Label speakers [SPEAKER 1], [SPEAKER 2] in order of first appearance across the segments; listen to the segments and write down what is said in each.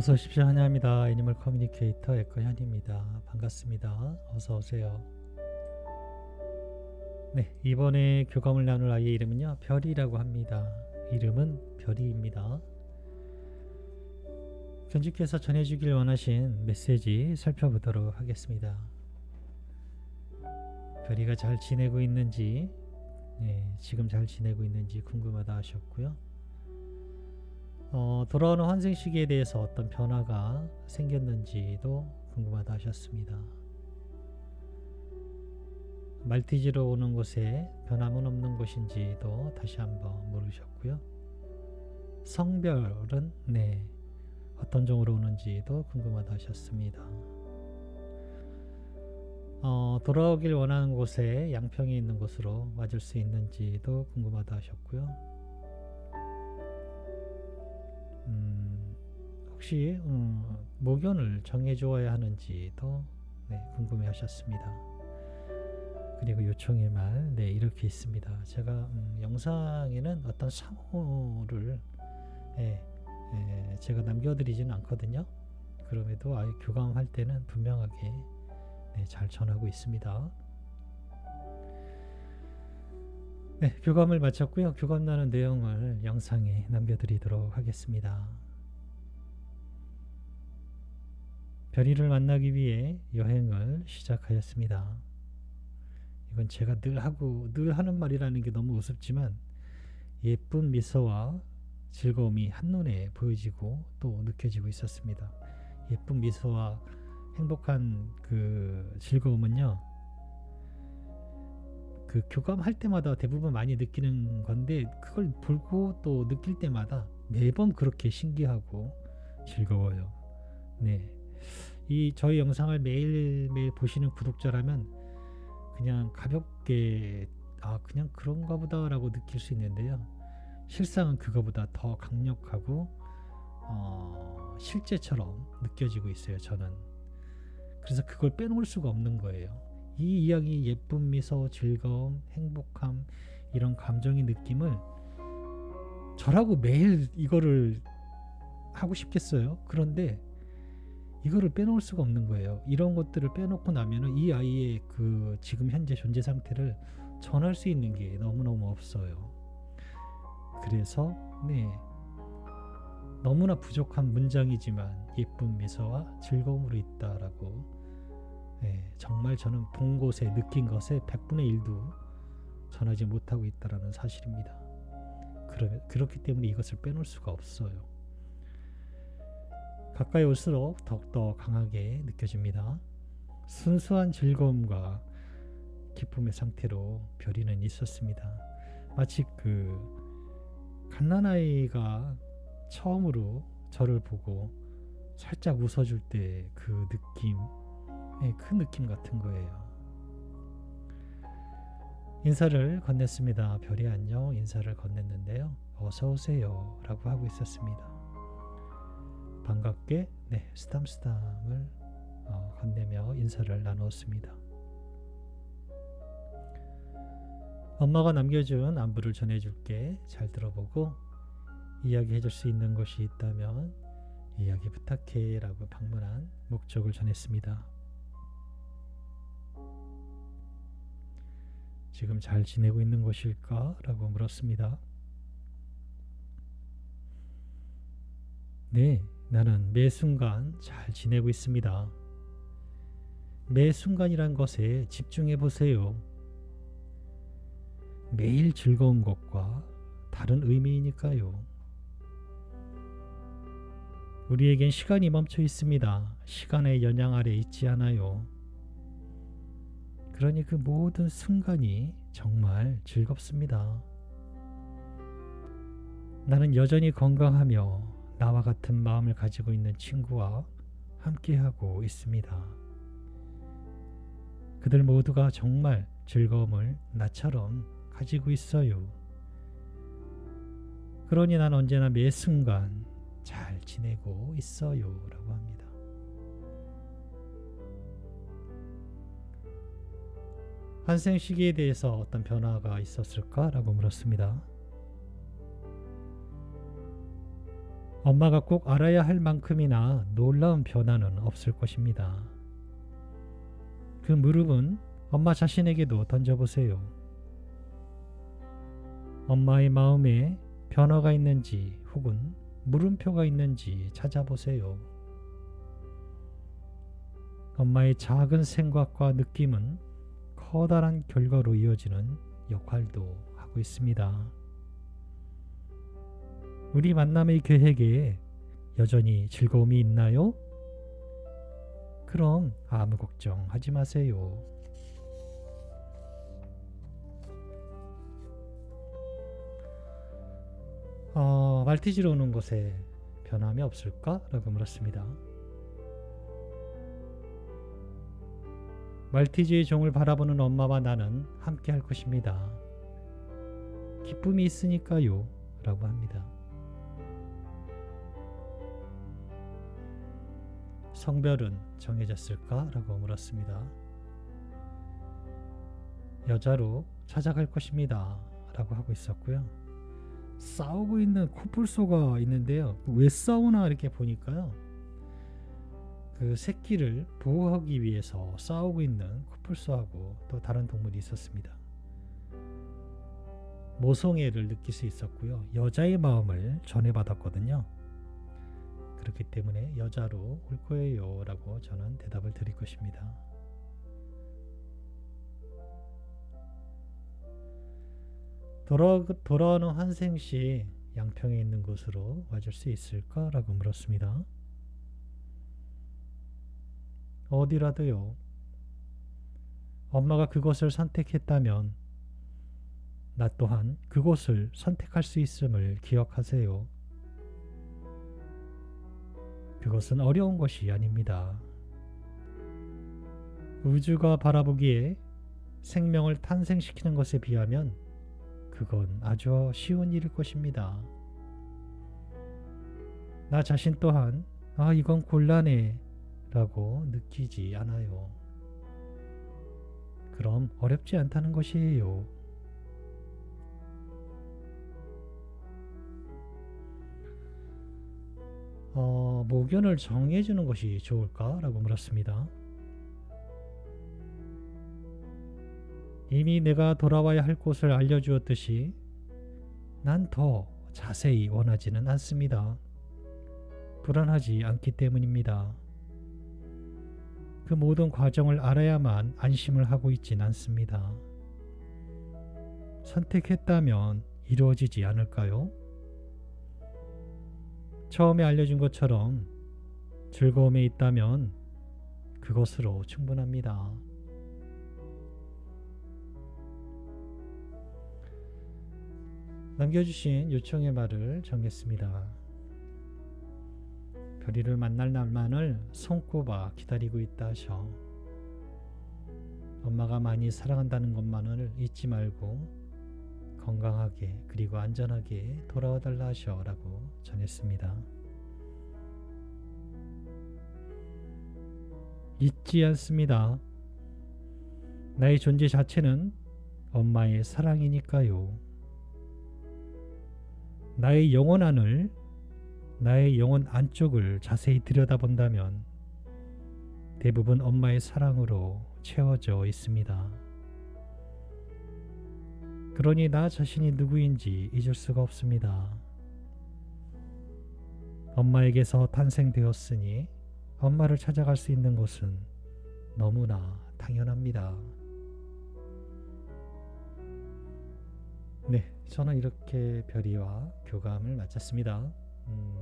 [SPEAKER 1] 어서 오십시오. 환영합니다. 애니멀 커뮤니케이터 에커 현입니다. 반갑습니다. 어서 오세요. 네, 이번에 교감을 나눌 아이의 이름은요. 별이라고 합니다. 이름은 별이입니다. 견주께서 전해주길 원하신 메시지 살펴보도록 하겠습니다. 별이가 잘 지내고 있는지, 네, 지금 잘 지내고 있는지 궁금하다 하셨고요. 어, 돌아오는 환생 시기에 대해서 어떤 변화가 생겼는지도 궁금하다 하셨습니다. 말티즈로 오는 곳에 변함은 없는 곳인지도 다시 한번 물으셨고요. 성별은 네 어떤 종으로 오는지도 궁금하다 하셨습니다. 어, 돌아오길 원하는 곳에 양평이 있는 곳으로 와줄 수 있는지도 궁금하다 하셨고요. 혹시 음, 목연을 정해주어야 하는지도 네, 궁금해하셨습니다. 그리고 요청의 말, 네 이렇게 있습니다. 제가 음, 영상에는 어떤 상호를 예, 예, 제가 남겨드리지는 않거든요. 그럼에도 아이 교감할 때는 분명하게 네, 잘 전하고 있습니다. 네, 교감을 마쳤고요. 교감 나눈 내용을 영상에 남겨드리도록 하겠습니다. 별이를 만나기 위해 여행을 시작하였습니다. 이건 제가 늘 하고 늘 하는 말이라는 게 너무 우습지만 예쁜 미소와 즐거움이 한눈에 보여지고 또 느껴지고 있었습니다. 예쁜 미소와 행복한 그 즐거움은요. 그 교감할 때마다 대부분 많이 느끼는 건데 그걸 보고 또 느낄 때마다 매번 그렇게 신기하고 즐거워요. 네. 이 저희 영상을 매일매일 보시는 구독자라면 그냥 가볍게 아 그냥 그런가 보다라고 느낄 수 있는데요. 실상은 그거보다 더 강력하고 어, 실제처럼 느껴지고 있어요. 저는 그래서 그걸 빼놓을 수가 없는 거예요. 이 이야기 예쁜 미소, 즐거움, 행복함 이런 감정의 느낌을 저라고 매일 이거를 하고 싶겠어요. 그런데 이거를 빼놓을 수가 없는 거예요. 이런 것들을 빼놓고 나면은 이 아이의 그 지금 현재 존재 상태를 전할 수 있는 게 너무너무 없어요. 그래서 네. 너무나 부족한 문장이지만 예쁜 미소와 즐거움으로 있다라고 네, 정말 저는 본 곳에 느낀 것에 100분의 1도 전하지 못하고 있다라는 사실입니다. 그러, 그렇기 때문에 이것을 빼놓을 수가 없어요. 가까이 올수록 더욱더 강하게 느껴집니다. 순수한 즐거움과 기쁨의 상태로 별이는 있었습니다. 마치 그 갓난아이가 처음으로 저를 보고 살짝 웃어줄 때 그 느낌, 네, 그 느낌 같은 거예요. 인사를 건넸습니다. 별이 안녕 인사를 건넸는데요. 어서 오세요 라고 하고 있었습니다. 반갑게 네, 스담스담을 어, 건네며 인사를 나누었습니다. 엄마가 남겨준 안부를 전해줄게. 잘 들어보고 이야기해줄 수 있는 것이 있다면 이야기 부탁해 라고 방문한 목적을 전했습니다. 지금 잘 지내고 있는 것일까? 라고 물었습니다. 네, 나는 매 순간 잘 지내고 있습니다. 매 순간이란 것에 집중해 보세요. 매일 즐거운 것과 다른 의미이니까요. 우리에겐 시간이 멈춰 있습니다. 시간의 연양 아래 있지 않아요. 그러니 그 모든 순간이 정말 즐겁습니다. 나는 여전히 건강하며 나와 같은 마음을 가지고 있는 친구와 함께하고 있습니다. 그들 모두가 정말 즐거움을 나처럼 가지고 있어요. 그러니 난 언제나 매 순간 잘 지내고 있어요. 라고 합니다. 환생 시기에 대해서 어떤 변화가 있었을까? 라고 물었습니다. 엄마가 꼭 알아야 할 만큼이나 놀라운 변화는 없을 것입니다. 그 무릎은 엄마 자신에게도 던져보세요. 엄마의 마음에 변화가 있는지 혹은 물음표가 있는지 찾아보세요. 엄마의 작은 생각과 느낌은 커다란 결과로 이어지는 역할도 하고 있습니다. 우리 만남의 계획에 여전히 즐거움이 있나요? 그럼 아무 걱정하지 마세요. 어, 말티즈로 오는 곳에 변함이 없을까? 라고 물었습니다. 말티즈의 종을 바라보는 엄마와 나는 함께 할 것입니다. 기쁨이 있으니까요. 라고 합니다. 성별은 정해졌을까? 라고 물었습니다. 여자로 찾아갈 것입니다. 라고 하고 있었고요. 싸우고 있는 코뿔소가 있는데요. 왜 싸우나 이렇게 보니까요. 그 새끼를 보호하기 위해서 싸우고 있는 코뿔소하고 또 다른 동물이 있었습니다. 모성애를 느낄 수 있었고요. 여자의 마음을 전해받았거든요. 그렇기 때문에 여자로 올 거예요. 라고 저는 대답을 드릴 것입니다. 돌아, 돌아오는 환생 시 양평에 있는 곳으로 와줄 수 있을까? 라고 물었습니다. 어디라도요. 엄마가 그것을 선택했다면 나 또한 그곳을 선택할 수 있음을 기억하세요. 그것은 어려운 것이 아닙니다. 우주가 바라보기에 생명을 탄생시키는 것에 비하면 그건 아주 쉬운 일일 것입니다. 나 자신 또한 아 이건 곤란해 라고 느끼지 않아요. 그럼 어렵지 않다는 것이에요. 어, 모견을 정해주는 것이 좋을까? 라고 물었습니다. 이미 내가 돌아와야 할 곳을 알려주었듯이 난 더 자세히 원하지는 않습니다. 불안하지 않기 때문입니다. 그 모든 과정을 알아야만 안심을 하고 있진 않습니다. 선택했다면 이루어지지 않을까요? 처음에 알려준 것처럼 즐거움에 있다면 그것으로 충분합니다. 남겨주신 요청의 말을 정했습니다. 별이를 만날 날만을 손꼽아 기다리고 있다 하셔. 엄마가 많이 사랑한다는 것만을 잊지 말고 건강하게 그리고 안전하게 돌아와 달라 하셔라고 전했습니다. 잊지 않습니다. 나의 존재 자체는 엄마의 사랑이니까요. 나의 영혼 안을 나의 영혼 안쪽을 자세히 들여다본다면 대부분 엄마의 사랑으로 채워져 있습니다. 그러니 나 자신이 누구인지 잊을 수가 없습니다. 엄마에게서 탄생되었으니 엄마를 찾아갈 수 있는 것은 너무나 당연합니다. 네, 저는 이렇게 별이와 교감을 마쳤습니다. 음,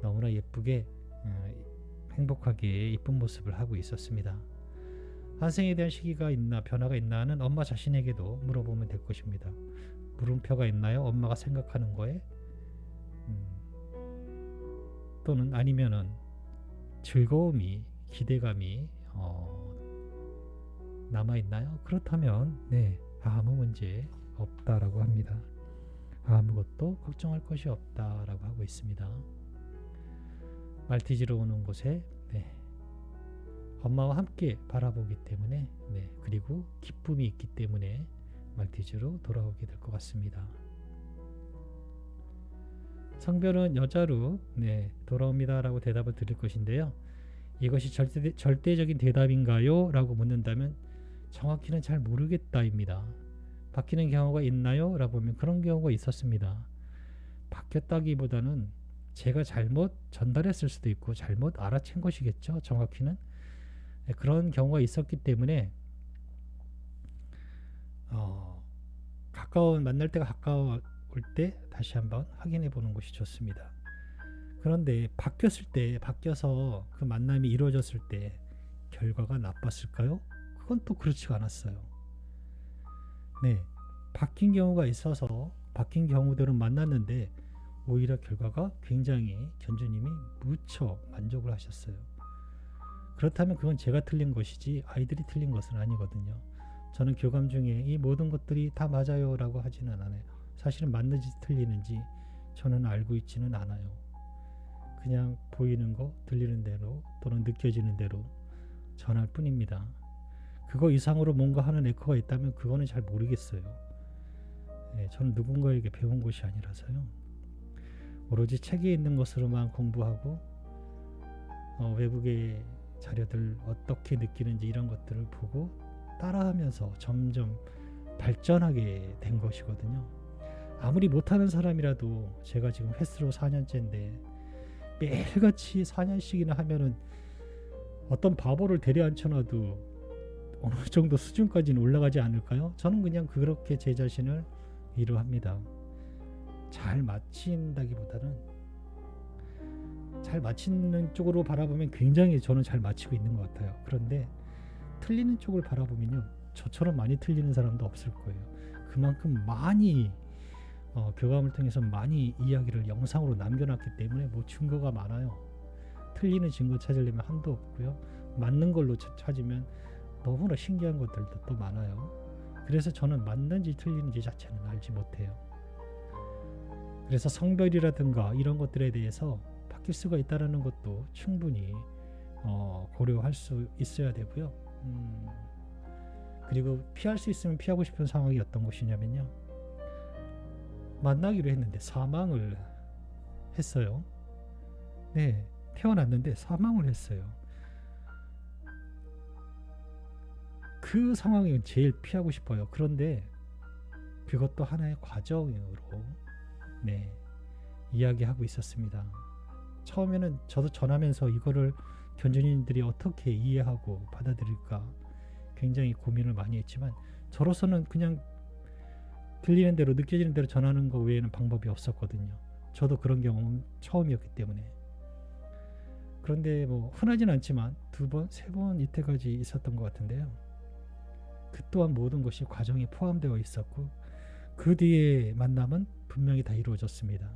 [SPEAKER 1] 너무나 예쁘게 어, 행복하게 이쁜 모습을 하고 있었습니다. 환생에 대한 시기가 있나 변화가 있나 하는 엄마 자신에게도 물어보면 될 것입니다. 물음표가 있나요? 엄마가 생각하는 거에 음, 또는 아니면은 즐거움이 기대감이 어, 남아 있나요? 그렇다면 네 아무 문제 없다라고 합니다. 아무것도 걱정할 것이 없다라고 하고 있습니다. 말티즈로 오는 곳에 네, 엄마와 함께 바라보기 때문에 네, 그리고 기쁨이 있기 때문에 말티즈로 돌아오게 될 것 같습니다. 성별은 여자로 네, 돌아옵니다라고 대답을 드릴 것인데요. 이것이 절대, 절대적인 대답인가요? 라고 묻는다면 정확히는 잘 모르겠다입니다. 바뀌는 경우가 있나요? 라고 하면 그런 경우가 있었습니다. 바뀌었다기보다는 제가 잘못 전달했을 수도 있고 잘못 알아챈 것이겠죠. 정확히는 네, 그런 경우가 있었기 때문에 어, 가까운 만날 때가 가까울 때 다시 한번 확인해 보는 것이 좋습니다. 그런데 바뀌었을 때 바뀌어서 그 만남이 이루어졌을 때 결과가 나빴을까요? 그건 또 그렇지가 않았어요. 네, 바뀐 경우가 있어서 바뀐 경우들은 만났는데 오히려 결과가 굉장히 견주님이 무척 만족을 하셨어요. 그렇다면 그건 제가 틀린 것이지 아이들이 틀린 것은 아니거든요. 저는 교감 중에 이 모든 것들이 다 맞아요라고 하지는 않아요. 사실은 맞는지 틀리는지 저는 알고 있지는 않아요. 그냥 보이는 거, 들리는 대로 또는 느껴지는 대로 전할 뿐입니다. 그거 이상으로 뭔가 하는 에코가 있다면 그거는 잘 모르겠어요. 예, 저는 누군가에게 배운 것이 아니라서요. 오로지 책에 있는 것으로만 공부하고 어, 외국의 자료들 어떻게 느끼는지 이런 것들을 보고 따라하면서 점점 발전하게 된 것이거든요. 아무리 못하는 사람이라도 제가 지금 횟수로 4년째인데 매일같이 4년씩이나 하면은 어떤 바보를 데려앉혀놔도 어느 정도 수준까지는 올라가지 않을까요? 저는 그냥 그렇게 제 자신을 위로합니다. 잘 마친다기보다는 잘 마치는 쪽으로 바라보면 굉장히 저는 잘 마치고 있는 것 같아요. 그런데 틀리는 쪽을 바라보면요, 저처럼 많이 틀리는 사람도 없을 거예요. 그만큼 많이 어, 교감을 통해서 많이 이야기를 영상으로 남겨놨기 때문에 뭐 증거가 많아요. 틀리는 증거 찾으려면 한도 없고요. 맞는 걸로 차- 찾으면 너무나 신기한 것들도 또 많아요. 그래서 저는 맞는지 틀리는지 자체는 알지 못해요. 그래서 성별이라든가 이런 것들에 대해서 바뀔 수가 있다라는 것도 충분히 어, 고려할 수 있어야 되고요. 음, 그리고 피할 수 있으면 피하고 싶은 상황이 어떤 것이냐면요. 만나기로 했는데 사망을 했어요. 네, 태어났는데 사망을 했어요. 그 상황이 제일 피하고 싶어요. 그런데 그것도 하나의 과정으로 네 이야기하고 있었습니다. 처음에는 저도 전하면서 이거를 견주님들이 어떻게 이해하고 받아들일까 굉장히 고민을 많이 했지만 저로서는 그냥 들리는 대로 느껴지는 대로 전하는 것 외에는 방법이 없었거든요. 저도 그런 경험 처음이었기 때문에 그런데 뭐 흔하진 않지만 두 번, 세 번 이때까지 있었던 것 같은데요. 그 또한 모든 것이 과정에 포함되어 있었고 그 뒤에 만남은 분명히 다 이루어졌습니다.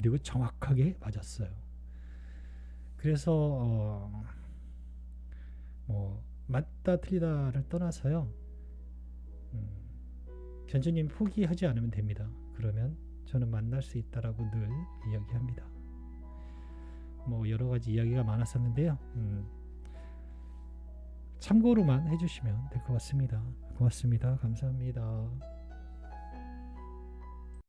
[SPEAKER 1] 그리고 정확하게 맞았어요. 그래서 어, 뭐 맞다 틀리다를 떠나서요. 음, 견주님 포기하지 않으면 됩니다. 그러면 저는 만날 수 있다라고 늘 이야기합니다. 뭐 여러 가지 이야기가 많았었는데요. 음, 참고로만 해주시면 될 것 같습니다. 고맙습니다. 감사합니다.